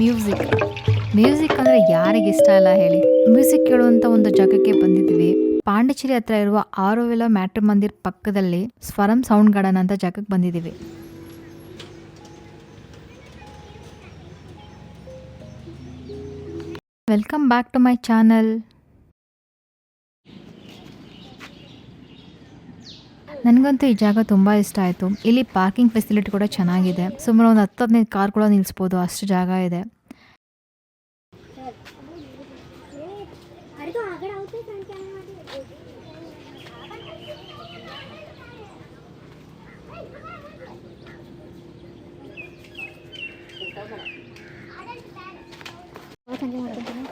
Music music ಅಂದರೆ ಯಾರಿಗೆ ಇಷ್ಟ ಇಲ್ಲ ಹೇಳಿ. ಮ್ಯೂಸಿಕ್ ಕೇಳುವಂಥ ಒಂದು ಜಾಗಕ್ಕೆ ಬಂದಿದ್ವಿ. ಪಾಂಡಿಚೇರಿ ಹತ್ರ ಇರುವ ಆರೋವಿಲ ಮ್ಯಾಟ್ರ್ ಮಂದಿರ್ ಪಕ್ಕದಲ್ಲಿ ಸ್ವರಂ ಸೌಂಡ್ ಗಾರ್ಡನ್ ಅಂತ ಜಾಗಕ್ಕೆ ಬಂದಿದ್ದೀವಿ welcome back to my channel ನನಗಂತೂ ಈ ಜಾಗ ತುಂಬ ಇಷ್ಟ ಆಯಿತು. ಇಲ್ಲಿ ಪಾರ್ಕಿಂಗ್ ಫೆಸಿಲಿಟಿ ಕೂಡ ಚೆನ್ನಾಗಿದೆ. ಸುಮಾರು ಒಂದು ಹತ್ತು ಹದಿನೈದು ಕಾರ್ ಕೂಡ ನಿಲ್ಲಿಸ್ಬೋದು ಅಷ್ಟು ಜಾಗ ಇದೆ.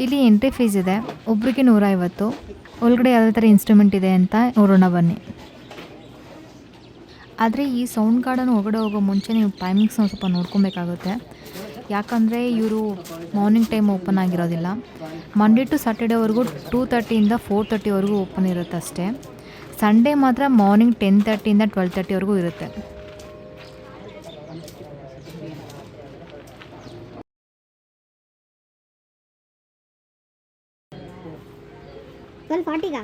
ಇಲ್ಲಿ ಎಂಟ್ರಿ ಫೀಸ್ ಇದೆ. ಒಬ್ರಿಗೆ ನೂರೈವತ್ತು. ಒಳಗಡೆ ಯಾವುದೇ ಥರ ಇನ್ಸ್ಟ್ರೂಮೆಂಟ್ ಇದೆ ಅಂತ ನೋಡೋಣ ಬನ್ನಿ. ಆದರೆ ಈ ಸೌಂಡ್ ಗಾರ್ಡನ್ ಒಳಗಡೆ ಹೋಗೋ ಮುಂಚೆ ನೀವು ಟೈಮಿಂಗ್ಸ್ನ ಸ್ವಲ್ಪ ನೋಡ್ಕೊಬೇಕಾಗುತ್ತೆ. ಯಾಕಂದರೆ ಇವರು ಮಾರ್ನಿಂಗ್ ಟೈಮ್ ಓಪನ್ ಆಗಿರೋದಿಲ್ಲ. ಮಂಡೇ ಟು ಸ್ಯಾಟರ್ಡೇವರೆಗೂ ಟೂ ತರ್ಟಿಯಿಂದ ಫೋರ್ ತರ್ಟಿವರೆಗೂ ಓಪನ್ ಇರುತ್ತೆ ಅಷ್ಟೇ. ಸಂಡೇ ಮಾತ್ರ ಮಾರ್ನಿಂಗ್ ಟೆನ್ ತರ್ಟಿಯಿಂದ ಟ್ವೆಲ್ ತರ್ಟಿವರೆಗೂ ಇರುತ್ತೆ. ಟ್ವೆಲ್ ಫಾರ್ಟಿಗಾ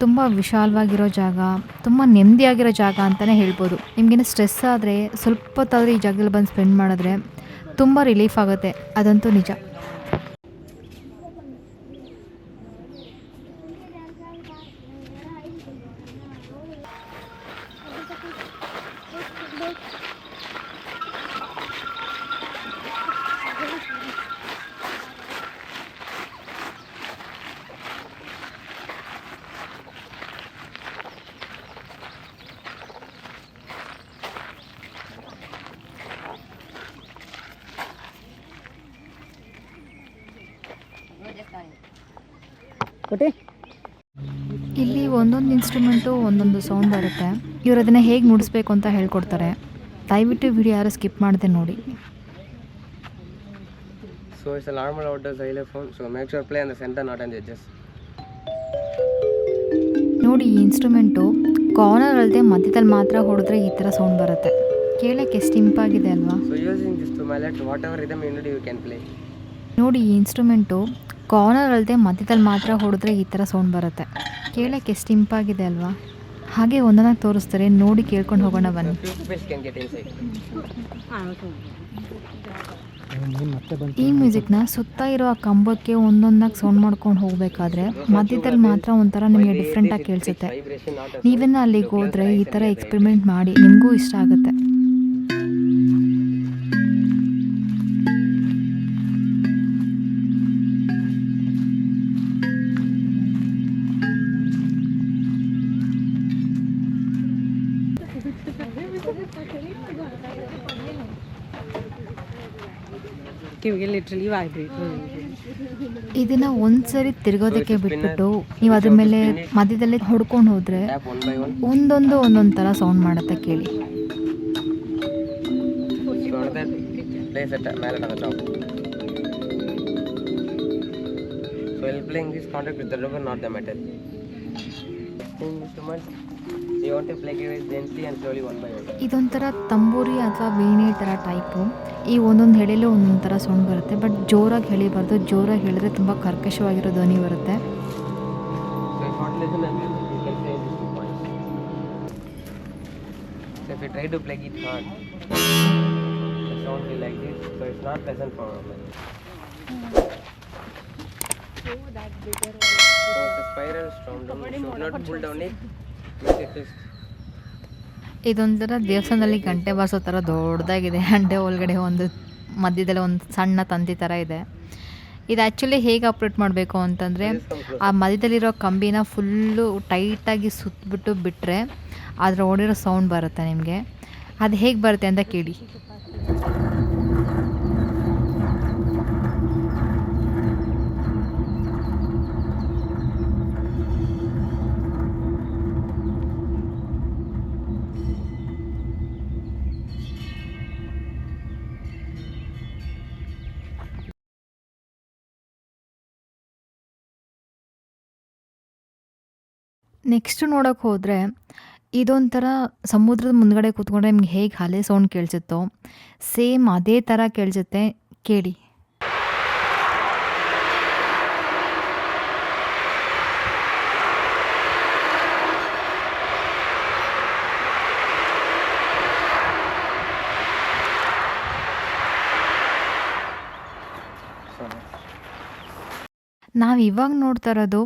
ತುಂಬ ವಿಶಾಲವಾಗಿರೋ ಜಾಗ, ತುಂಬ ನೆಮ್ಮದಿಯಾಗಿರೋ ಜಾಗ ಅಂತಲೇ ಹೇಳ್ಬೋದು. ನಿಮಗೇನು ಸ್ಟ್ರೆಸ್ ಆದರೆ ಸ್ವಲ್ಪ ಹೊತ್ತಾದ್ರೂ ಈ ಜಾಗದಲ್ಲಿ ಬಂದು ಸ್ಪೆಂಡ್ ಮಾಡಿದ್ರೆ ತುಂಬ ರಿಲೀಫ್ ಆಗುತ್ತೆ. ಅದಂತೂ ನಿಜ. ಇಲ್ಲಿ ಒಂದೊಂದು ಇನ್ಸ್ಟ್ರೂಮೆಂಟು ಒಂದೊಂದು ಸೌಂಡ್ ಬರುತ್ತೆ ಇವರು ಅದನ್ನು ಹೇಗೆ ನುಡಿಸ್ಬೇಕು ಅಂತ ಹೇಳ್ಕೊಡ್ತಾರೆ ದಯವಿಟ್ಟು ವಿಡಿಯೋ ಯಾರು ಸ್ಕಿಪ್ ಮಾಡದೆ ನೋಡಿ So it's a normal outdoor xylophone. So make sure play on the center, not on the edges. ನೋಡಿ ಈ ಇನ್ಸ್ಟ್ರೂಮೆಂಟು ಕಾರ್ನರ್ ಅಲ್ಲದೆ ಮಧ್ಯದಲ್ಲಿ ಮಾತ್ರ ಹೊಡೆದ್ರೆ ಈ ಥರ ಸೌಂಡ್ ಬರುತ್ತೆ ಕೇಳಕ್ಕೆ ಎಷ್ಟು ಇಂಪಾಗಿದೆ ಅಲ್ವಾ So using this to mallet, whatever rhythm you need, you can play. ನೋಡಿ ಈ ಇನ್ಸ್ಟ್ರೂಮೆಂಟು ಕಾರ್ನರ್ ಅಲ್ಲದೆ ಮಧ್ಯದಲ್ಲಿ ಮಾತ್ರ ಹೊಡೆದ್ರೆ ಈ ಥರ ಸೌಂಡ್ ಬರುತ್ತೆ. ಕೇಳೋಕ್ಕೆ ಎಷ್ಟು ಇಂಪಾಗಿದೆ ಅಲ್ವಾ? ಹಾಗೆ ಒಂದೊಂದಾಗಿ ತೋರಿಸ್ತಾರೆ, ನೋಡಿ ಕೇಳ್ಕೊಂಡು ಹೋಗೋಣ ಬನ್ನಿ. ಈ ಮ್ಯೂಸಿಕ್ನ ಸುತ್ತ ಇರೋ ಆ ಕಂಬಕ್ಕೆ ಒಂದೊಂದಾಗಿ ಸೌಂಡ್ ಮಾಡ್ಕೊಂಡು ಹೋಗಬೇಕಾದ್ರೆ ಮಧ್ಯದಲ್ಲಿ ಮಾತ್ರ ಒಂಥರ ನಿಮಗೆ ಡಿಫ್ರೆಂಟಾಗಿ ಕೇಳಿಸುತ್ತೆ. ನೀವೇನ ಅಲ್ಲಿಗೆ ಹೋದರೆ ಈ ಥರ ಎಕ್ಸ್ಪೆರಿಮೆಂಟ್ ಮಾಡಿ ನಿಮಗೂ ಇಷ್ಟ ಆಗುತ್ತೆ. ಇದನ್ನ ಒಂದ್ಸರಿ ತಿರ್ಗೋದಕ್ಕೆ ಬಿಟ್ಬಿಟ್ಟು ನೀವು ಅದ್ರ ಮೇಲೆ ಮಧ್ಯದಲ್ಲಿ ಹೊಡ್ಕೊಂಡು ಹೋದ್ರೆ ಒಂದೊಂದು ಒಂದೊಂದ್ ತರ ಸೌಂಡ್ ಮಾಡತ್ತೆ ಕೇಳಿ. So helping this contact with the not the matter thank you so ಇದೊಂಥರ ತಂಬೂರಿ ಅಥವಾ ವೀಣೆ ಥರ ಟೈಪು ಈ ಒಂದೊಂದು ಹೆಳಿಲು ಒಂದೊಂದು ಥರ ಸೌಂಡ್ ಬರುತ್ತೆ. ಬಟ್ ಜೋರಾಗಿ ಹೇಳಿಬಾರ್ದು ಜೋರಾಗಿ ಹೇಳಿದ್ರೆ ತುಂಬ ಕರ್ಕಶವಾಗಿರೋ ಧ್ವನಿ ಬರುತ್ತೆ. Spiral sound note pull down it ಇದೊಂಥರ ದೇವಸ್ಥಾನದಲ್ಲಿ ಗಂಟೆ ಬಾರಿಸೋ ಥರ ದೊಡ್ಡದಾಗಿದೆ. ಗಂಟೆ ಒಳಗಡೆ ಒಂದು ಮಧ್ಯದಲ್ಲಿ ಒಂದು ಸಣ್ಣ ತಂತಿ ಥರ ಇದೆ. ಇದು ಆ್ಯಕ್ಚುಲಿ ಹೇಗೆ ಆಪ್ರೇಟ್ ಮಾಡಬೇಕು ಅಂತಂದರೆ, ಆ ಮಧ್ಯದಲ್ಲಿರೋ ಕಂಬಿನ ಫುಲ್ಲು ಟೈಟಾಗಿ ಸುತ್ತಬಿಟ್ಟು ಬಿಟ್ಟರೆ ಅದರ ಓಡಿರೋ ಸೌಂಡ್ ಬರುತ್ತೆ ನಿಮಗೆ. ಅದು ಹೇಗೆ ಬರುತ್ತೆ ಅಂತ ಕೇಳಿ. ನೆಕ್ಸ್ಟ್ ನೋಡೋಕೆ ಹೋದರೆ ಇದೊಂಥರ ಸಮುದ್ರದ ಮುಂದ್ಗಡೆ ಕೂತ್ಕೊಂಡ್ರೆ ನಿಮ್ಗೆ ಹೇಗೆ ಹಲೆ ಸೌಂಡ್ ಕೇಳಿಸುತ್ತೋ ಸೇಮ್ ಅದೇ ಥರ ಕೇಳಿಸುತ್ತೆ ಕೇಳಿ. ನಾವು ಇವಾಗ ನೋಡ್ತಾ ಇರೋದು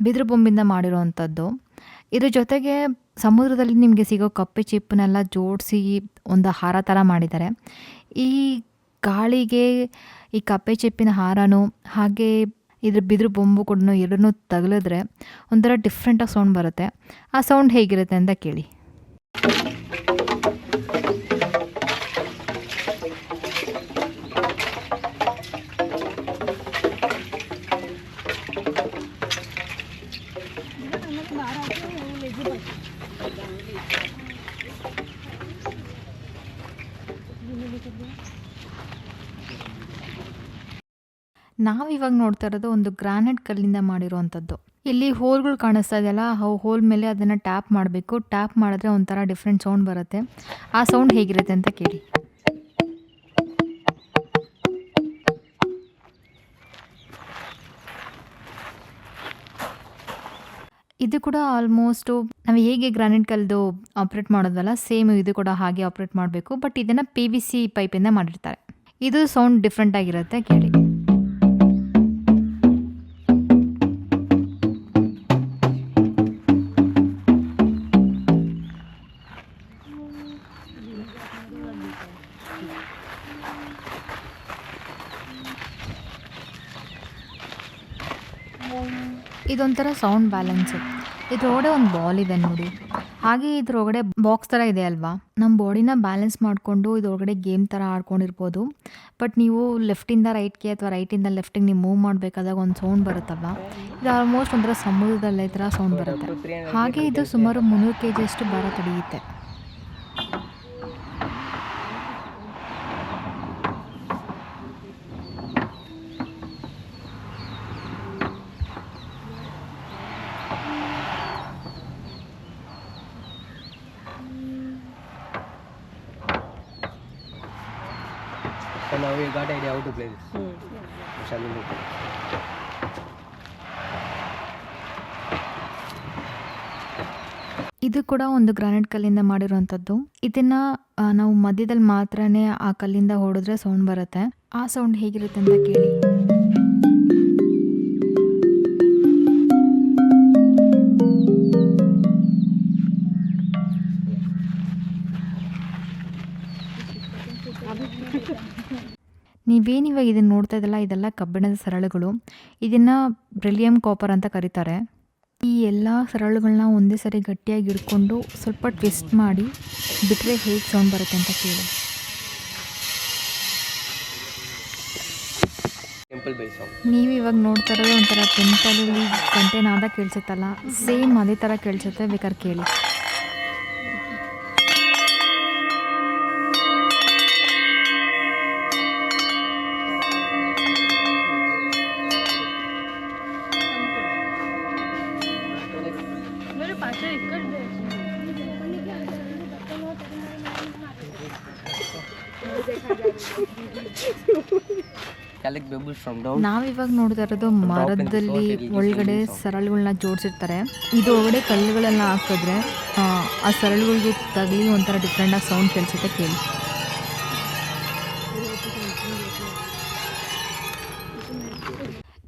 ಬಿದಿರು ಬೊಂಬಿಂದ ಮಾಡಿರೋವಂಥದ್ದು. ಇದ್ರ ಜೊತೆಗೆ ಸಮುದ್ರದಲ್ಲಿ ನಿಮಗೆ ಸಿಗೋ ಕಪ್ಪೆ ಚಿಪ್ಪನ್ನೆಲ್ಲ ಜೋಡಿಸಿ ಒಂದು ಹಾರ ಥರ ಮಾಡಿದ್ದಾರೆ. ಈ ಗಾಳಿಗೆ ಈ ಕಪ್ಪೆ ಚಿಪ್ಪಿನ ಹಾರನೂ ಹಾಗೆ ಇದ್ರ ಬಿದಿರು ಬೊಂಬು ಕೂಡ ಎರಡನ್ನೂ ತಗಲಿದ್ರೆ ಒಂಥರ ಡಿಫ್ರೆಂಟಾಗಿ ಸೌಂಡ್ ಬರುತ್ತೆ. ಆ ಸೌಂಡ್ ಹೇಗಿರುತ್ತೆ ಅಂತ ಕೇಳಿ. ನಾವು ಇವಾಗ ನೋಡ್ತಾ ಇರೋದು ಒಂದು ಗ್ರಾನೈಟ್ ಕಲ್ಲಿಂದ ಮಾಡಿರುವಂಥದ್ದು ಇಲ್ಲಿ ಹೋಲ್ಗಳು ಕಾಣಿಸ್ತಾ ಇದೆಯಲ್ಲ ಆ ಹೋಲ್ ಮೇಲೆ ಅದನ್ನು ಟ್ಯಾಪ್ ಮಾಡಬೇಕು. ಟ್ಯಾಪ್ ಮಾಡಿದ್ರೆ ಒಂಥರ ಡಿಫ್ರೆಂಟ್ ಸೌಂಡ್ ಬರುತ್ತೆ. ಆ ಸೌಂಡ್ ಹೇಗಿರುತ್ತೆ ಅಂತ ಕೇಳಿ. ಇದು ಕೂಡ ಆಲ್ಮೋಸ್ಟು ನಾವು ಹೇಗೆ ಗ್ರಾನೈಟ್ ಕಲ್ದು ಆಪ್ರೇಟ್ ಮಾಡೋದಲ್ಲ ಸೇಮ್ ಇದು ಕೂಡ ಹಾಗೆ ಆಪ್ರೇಟ್ ಮಾಡಬೇಕು. ಬಟ್ ಇದನ್ನು ಪಿ ವಿ ಸಿ ಪೈಪಿಂದ ಮಾಡಿರ್ತಾರೆ. ಇದು ಸೌಂಡ್ ಡಿಫ್ರೆಂಟ್ ಆಗಿರುತ್ತೆ ಕೇಳಿ. ಇದೊಂಥರ ಸೌಂಡ್ ಬ್ಯಾಲೆನ್ಸು ಇದ್ರೊಳಗಡೆ ಒಂದು ಬಾಲ್ ಇದೆ ನೋಡಿ. ಹಾಗೆ ಇದ್ರೊಳಗಡೆ ಬಾಕ್ಸ್ ಥರ ಇದೆ ಅಲ್ವಾ? ನಮ್ಮ ಬಾಡಿನ ಬ್ಯಾಲೆನ್ಸ್ ಮಾಡಿಕೊಂಡು ಇದ್ರೊಳಗಡೆ ಗೇಮ್ ಥರ ಆಡ್ಕೊಂಡಿರ್ಬೋದು. ಬಟ್ ನೀವು ಲೆಫ್ಟಿಂದ ರೈಟ್ಗೆ ಅಥವಾ ರೈಟಿಂದ ಲೆಫ್ಟಿಗೆ ನೀವು ಮೂವ್ ಮಾಡಬೇಕಾದಾಗ ಒಂದು ಸೌಂಡ್ ಬರುತ್ತಲ್ವ? ಇದು ಆಲ್ಮೋಸ್ಟ್ ಒಂಥರ ಸಮುದ್ರದಲ್ಲೇ ಥರ ಸೌಂಡ್ ಬರುತ್ತೆ. ಹಾಗೆ ಇದು ಸುಮಾರು ಮುನ್ನೂರು ಕೆ ಜಿಯಷ್ಟು ಭಾರ ತಡೆಯುತ್ತೆ got idea how to play this. Shall we look ಇದು ಕೂಡ ಒಂದು ಗ್ರಾನೈಟ್ ಕಲ್ಲಿಂದ ಮಾಡಿರುವಂಥದ್ದು ಇದನ್ನ ನಾವು ಮಧ್ಯದಲ್ಲಿ ಮಾತ್ರನೇ ಆ ಕಲ್ಲಿಂದ ಹೊಡೆದ್ರೆ ಸೌಂಡ್ ಬರುತ್ತೆ. ಆ ಸೌಂಡ್ ಹೇಗಿರುತ್ತೆ ಅಂತ ಕೇಳಿ. ನೀವೇನು ಇವಾಗ ಇದನ್ನು ನೋಡ್ತಾ ಇದ್ದಲ್ಲ ಇದೆಲ್ಲ ಕಬ್ಬಿಣದ ಸರಳುಗಳು. ಇದನ್ನು ಬ್ರಿಲಿಯಂ ಕಾಪರ್ ಅಂತ ಕರೀತಾರೆ. ಈ ಎಲ್ಲ ಸರಳುಗಳನ್ನ ಒಂದೇ ಸರಿ ಗಟ್ಟಿಯಾಗಿ ಹಿಡ್ಕೊಂಡು ಸ್ವಲ್ಪ ಟ್ವಿಸ್ಟ್ ಮಾಡಿ ಬಿಟ್ಟರೆ ಹೇಗೆ ಸೌಂಡ್ ಬರುತ್ತೆ ಅಂತ ಕೇಳಿ. ನೀವು ಇವಾಗ ನೋಡ್ತಾ ಇರೋದು ಒಂಥರ ಟೆಂಪಲಲ್ಲಿ ಗಂಟೆ ನಾದ ಕೇಳಿಸುತ್ತಲ್ಲ ಸೇಮ್ ಅದೇ ಥರ ಕೇಳಿಸುತ್ತೆ ಬೇಕಾದ್ರೆ ಕೇಳಿ. ನಾವಿವಾಗ ನೋಡ್ತಾ ಇರೋದು ಮರದಲ್ಲಿ ಒಳಗಡೆ ಸರಳುಗಳನ್ನ ಜೋಡಿಸಿರ್ತಾರೆ. ಇದು ಒಳಗಡೆ ಕಲ್ಲುಗಳೆಲ್ಲ ಹಾಕಿದ್ರೆ ಆ, ಆ ಸರಳುಗಳಿಗೆ ತಗಲಿ ಒಂಥರ ಡಿಫ್ರೆಂಟಾಗಿ ಸೌಂಡ್ ಕೇಳಿಸುತ್ತೆ ಕೇಳಿ.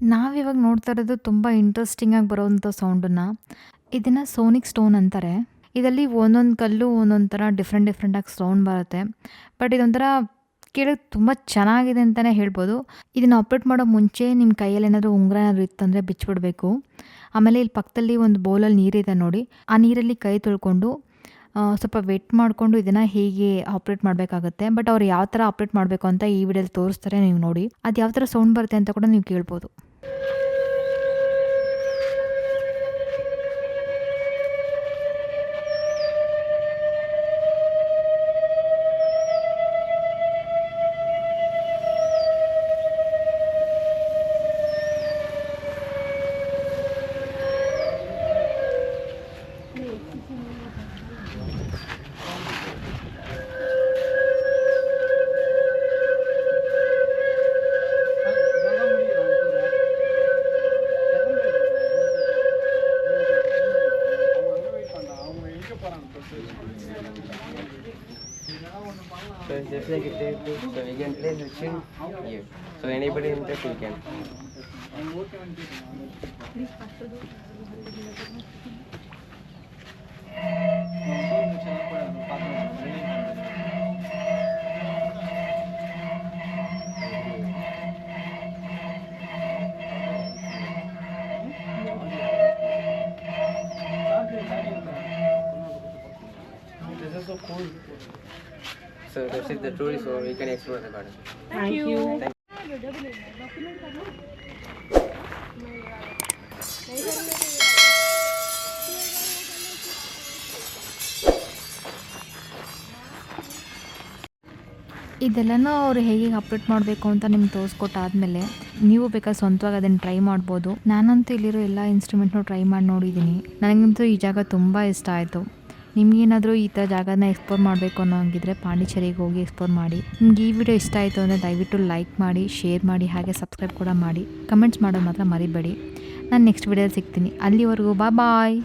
ನಾವಿವಾಗ ನೋಡ್ತಾ ಇರೋದು ತುಂಬ ಇಂಟ್ರೆಸ್ಟಿಂಗಾಗಿ ಬರೋವಂಥ ಸೌಂಡನ್ನು ಇದನ್ನು ಸೋನಿಕ್ ಸ್ಟೋನ್ ಅಂತಾರೆ. ಇದರಲ್ಲಿ ಒಂದೊಂದು ಕಲ್ಲು ಒಂದೊಂದು ಥರ ಡಿಫ್ರೆಂಟ್ ಡಿಫ್ರೆಂಟಾಗಿ ಸೌಂಡ್ ಬರುತ್ತೆ. ಬಟ್ ಇದೊಂಥರ ಕೇಳೋಕ್ಕೆ ತುಂಬ ಚೆನ್ನಾಗಿದೆ ಅಂತಲೇ ಹೇಳ್ಬೋದು. ಇದನ್ನು ಆಪ್ರೇಟ್ ಮಾಡೋ ಮುಂಚೆ ನಿಮ್ಮ ಕೈಯಲ್ಲಿ ಏನಾದರೂ ಉಂಗುರ ಏನಾದರೂ ಇತ್ತಂದರೆ ಬಿಚ್ಚಿಬಿಡಬೇಕು ಆಮೇಲೆ ಇಲ್ಲಿ ಪಕ್ಕದಲ್ಲಿ ಒಂದು ಬೌಲಲ್ಲಿ ನೀರಿದೆ ನೋಡಿ. ಆ ನೀರಲ್ಲಿ ಕೈ ತೊಳ್ಕೊಂಡು ಸ್ವಲ್ಪ ವೆಟ್ ಮಾಡಿಕೊಂಡು ಇದನ್ನು ಹೇಗೆ ಆಪ್ರೇಟ್ ಮಾಡಬೇಕಾಗುತ್ತೆ. ಬಟ್ ಅವ್ರು ಯಾವ ಥರ ಆಪ್ರೇಟ್ ಮಾಡಬೇಕು ಅಂತ ಈ ವಿಡಿಯೋದಲ್ಲಿ ತೋರಿಸ್ತಾರೆ ನೀವು ನೋಡಿ. ಅದು ಯಾವ ಥರ ಸೌಂಡ್ ಬರುತ್ತೆ ಅಂತ ಕೂಡ ನೀವು ಕೇಳ್ಬೋದು. it's like it so we can play switching here. So anybody interested can. So that's it, the tour, so we can explore the garden. Thank you. ಇದೆಲ್ಲನೂ ಅವರು ಹೇಗೆ ಅಪ್ಡೇಟ್ ಮಾಡಬೇಕು ಅಂತ ನಿಮ್ಗೆ ತೋರಿಸ್ಕೊಟ್ಟಾದ್ಮೇಲೆ ನೀವು ಬೇಕಾದ್ರೆ ಸ್ವಂತವಾಗಿ ಅದನ್ನು ಟ್ರೈ ಮಾಡ್ಬೋದು. ನಾನಂತೂ ಇಲ್ಲಿರೋ ಎಲ್ಲ ಇನ್ಸ್ಟ್ರೂಮೆಂಟ್ನೂ ಟ್ರೈ ಮಾಡಿ ನೋಡಿದ್ದೀನಿ. ನನಗಂತೂ ಈ ಜಾಗ ತುಂಬ ಇಷ್ಟ ಆಯಿತು. ನಿಮಗೇನಾದರೂ ಈ ಥರ ಜಾಗನ ಎಕ್ಸ್ಪ್ಲೋರ್ ಮಾಡಬೇಕು ಅನ್ನೋ ಹಂಗಿದ್ರೆ ಪಾಂಡಿಚೇರಿಗೆ ಹೋಗಿ ಎಕ್ಸ್ಪ್ಲೋರ್ ಮಾಡಿ. ನಿಮ್ಗೆ ಈ ವಿಡಿಯೋ ಇಷ್ಟ ಆಯಿತು ಅಂದರೆ ದಯವಿಟ್ಟು ಲೈಕ್ ಮಾಡಿ ಶೇರ್ ಮಾಡಿ, ಹಾಗೆ ಸಬ್ಸ್ಕ್ರೈಬ್ ಕೂಡ ಮಾಡಿ. ಕಮೆಂಟ್ಸ್ ಮಾಡೋದು ಮಾತ್ರ ಮರಿಬೇಡಿ. ನಾನು ನೆಕ್ಸ್ಟ್ ವಿಡಿಯೋಲಿ ಸಿಗ್ತೀನಿ. ಅಲ್ಲಿವರೆಗೂ ಬಾ ಬಾಯ್